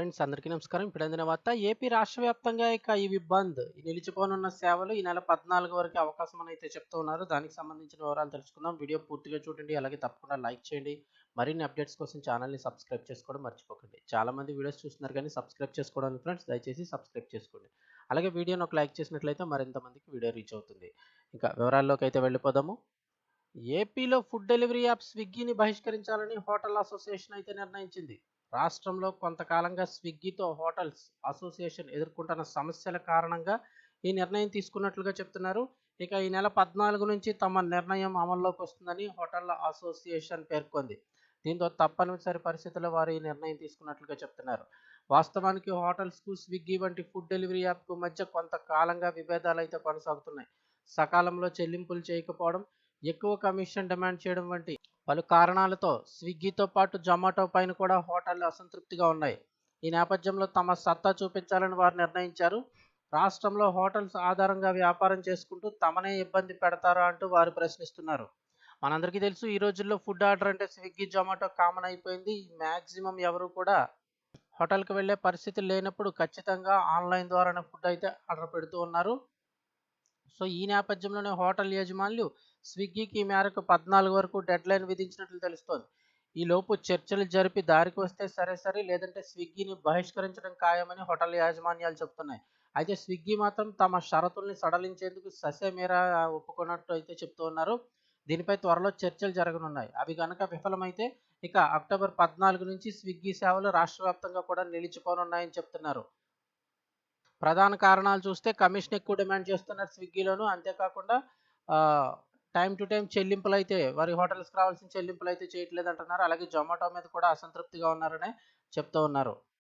Friends అందరికీ నమస్కారం. ఇప్పుడు అందిన వార్త ఏపీ రాష్ట్ర వ్యాప్తంగా ఇక ఇవి బంద్ ఈ నిలిచిపోనున్న సేవలు ఈ నెల పద్నాలుగు వరకు అవకాశం అని అయితే చెప్తూ ఉన్నారు. దానికి సంబంధించిన వివరాలు తెలుసుకుందాం. వీడియో పూర్తిగా చూడండి అలాగే తప్పకుండా లైక్ చేయండి. మరిన్ని అప్డేట్స్ కోసం ఛానల్ని సబ్స్క్రైబ్ చేసుకోవడం మర్చిపోకండి. చాలా మంది వీడియోస్ చూస్తున్నారు కానీ సబ్స్క్రైబ్ చేసుకోవడానికి ఫ్రెండ్స్ దయచేసి సబ్స్క్రైబ్ చేసుకోండి. అలాగే వీడియోని ఒక లైక్ చేసినట్లయితే మరింత మందికి వీడియో రీచ్ అవుతుంది. ఇంకా వివరాల్లోకి అయితే వెళ్ళిపోదాము. ఏపీలో ఫుడ్ డెలివరీ యాప్ స్విగ్గీని బహిష్కరించాలని హోటల్ అసోసియేషన్ అయితే నిర్ణయించింది. రాష్ట్రంలో కొంతకాలంగా స్విగ్గీతో హోటల్స్ అసోసియేషన్ ఎదుర్కొంటున్న సమస్యల కారణంగా ఈ నిర్ణయం తీసుకున్నట్లుగా చెప్తున్నారు. ఇక ఈ నెల పద్నాలుగు నుంచి తమ నిర్ణయం అమల్లోకి వస్తుందని హోటళ్ళ అసోసియేషన్ పేర్కొంది. దీంతో తప్పనిసరి పరిస్థితుల్లో వారు ఈ నిర్ణయం తీసుకున్నట్లుగా చెప్తున్నారు. వాస్తవానికి హోటల్స్కు స్విగ్గీ వంటి ఫుడ్ డెలివరీ యాప్కు మధ్య కొంతకాలంగా విభేదాలు అయితే కొనసాగుతున్నాయి. సకాలంలో చెల్లింపులు చేయకపోవడం ఎక్కువ కమిషన్ డిమాండ్ చేయడం వంటి పలు కారణాలతో స్విగ్గీతో పాటు జొమాటో పైన కూడా హోటళ్ళు అసంతృప్తిగా ఉన్నాయి. ఈ నేపథ్యంలో తమ సత్తా చూపించాలని వారు నిర్ణయించారు. రాష్ట్రంలో హోటల్స్ ఆధారంగా వ్యాపారం చేసుకుంటూ తమనే ఇబ్బంది పెడతారా అంటూ వారు ప్రశ్నిస్తున్నారు. మనందరికీ తెలుసు ఈ రోజుల్లో ఫుడ్ ఆర్డర్ అంటే స్విగ్గీ జొమాటో కామన్ అయిపోయింది. మ్యాక్సిమం ఎవరు కూడా హోటల్కి వెళ్ళే పరిస్థితి లేనప్పుడు ఖచ్చితంగా ఆన్లైన్ ద్వారానే ఫుడ్ అయితే ఆర్డర్ పెడుతూ ఉన్నారు. సో ఈ నేపథ్యంలోనే హోటల్ యజమానులు స్విగ్గీకి ఈ మేరకు పద్నాలుగు వరకు డెడ్ లైన్ విధించినట్లు తెలుస్తోంది. ఈ లోపు చర్చలు జరిపి దారికి వస్తే సరే సరే లేదంటే స్విగ్గీని బహిష్కరించడం ఖాయమని హోటల్ యాజమాన్యాలు చెప్తున్నాయి. అయితే స్విగ్గీ మాత్రం తమ షరతుల్ని సడలించేందుకు ససేమేరా ఒప్పుకున్నట్టు అయితే చెప్తూ ఉన్నారు. దీనిపై త్వరలో చర్చలు జరగనున్నాయి. అవి కనుక విఫలమైతే ఇక అక్టోబర్ పద్నాలుగు నుంచి స్విగ్గీ సేవలు రాష్ట్ర వ్యాప్తంగా కూడా నిలిచిపోనున్నాయని చెప్తున్నారు. ప్రధాన కారణాలు చూస్తే కమిషన్ ఎక్కువ డిమాండ్ చేస్తున్నారు స్విగ్గీలోను. అంతేకాకుండా టైం టు టైం చెల్లింపులు అయితే వారి హోటల్స్కి రావాల్సిన చెల్లింపులు అయితే చేయట్లేదు అంటున్నారు అలాగే జొమాటో మీద కూడా అసంతృప్తిగా ఉన్నారని చెప్తూ ఉన్నారు.